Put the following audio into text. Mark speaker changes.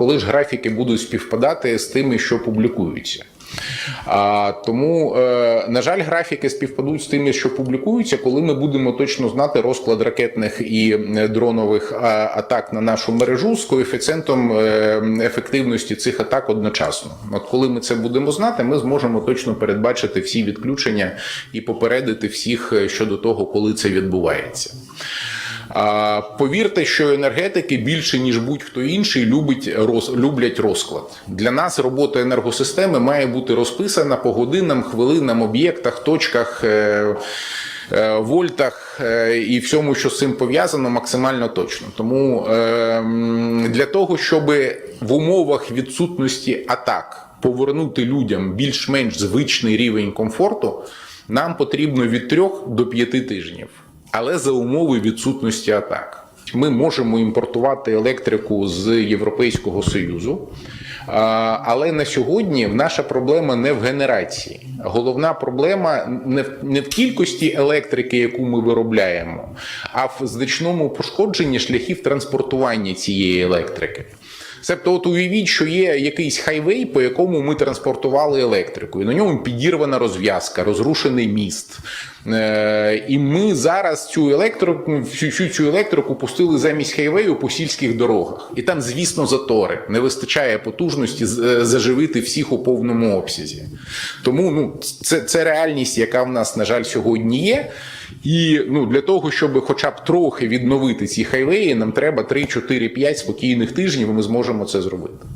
Speaker 1: коли ж графіки будуть співпадати з тими, що публікуються. А, тому, е, на жаль, графіки співпадуть з тими, що публікуються, коли ми будемо точно знати розклад ракетних і е, дронових атак на нашу мережу з коефіцієнтом е, ефективності цих атак одночасно. От коли ми це будемо знати, ми зможемо точно передбачити всі відключення і попередити всіх е, щодо того, коли це відбувається. Повірте, що енергетики більше ніж будь-хто інший любить роз, люблять розклад. Для нас робота енергосистеми має бути розписана по годинам, хвилинам, об'єктах, точках. Е, е, Вольтах е, і всьому, що з цим пов'язано, максимально точно. Тому е, для того, щоб в умовах відсутності атак повернути людям більш-менш звичний рівень комфорту, нам потрібно від 3 до 5 тижнів але за умови відсутності атак. Ми можемо імпортувати електрику з Європейського Союзу, але на сьогодні наша проблема не в генерації. Головна проблема не в, не в кількості електрики, яку ми виробляємо, а в значному пошкодженні шляхів транспортування цієї електрики. Себто, от уявіть, що є якийсь хайвей, по якому ми транспортували електрику, і на ньому підірвана розв'язка, розрушений міст. Е, і ми зараз цю електрику, всю, цю електрику пустили замість хайвею по сільських дорогах. І там, звісно, затори. Не вистачає потужності е, заживити всіх у повному обсязі. Тому ну, це, це реальність, яка в нас, на жаль, сьогодні є. І ну, для того, щоб хоча б трохи відновити ці хайвеї, нам треба 3, 4, 5 спокійних тижнів, і ми зможемо це зробити.